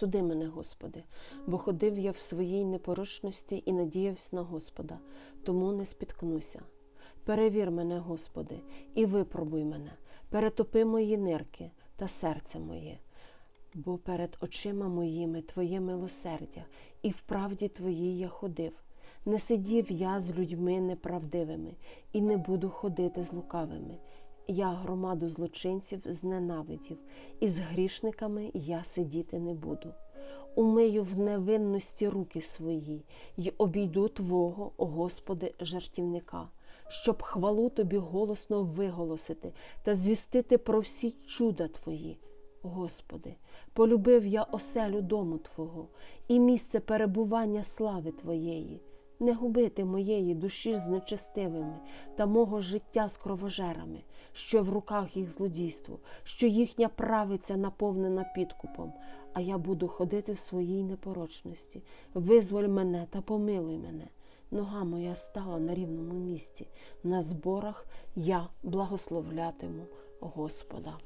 Суди мене, Господи, бо ходив я в своїй непорочності і надіявся на Господа, тому не спіткнуся. Перевір мене, Господи, і випробуй мене, перетопи мої нирки та серце моє, бо перед очима моїми Твоє милосердя, і в правді Твоїй я ходив. Не сидів я з людьми неправдивими, і не буду ходити з лукавими. Я громаду злочинців зненавидів, і з грішниками я сидіти не буду. Умию в невинності руки свої, й обійду Твого, Господи, жартівника, щоб хвалу Тобі голосно виголосити та звістити про всі чуда Твої. Господи, полюбив я оселю дому Твого і місце перебування слави Твоєї не губити моєї душі з нечестивими та мого життя з кровожерами, що в руках їх злодійство, що їхня правиця наповнена підкупом, а я буду ходити в своїй непорочності. Визволь мене та помилуй мене. Нога моя стала на рівному місці. На зборах я благословлятиму Господа.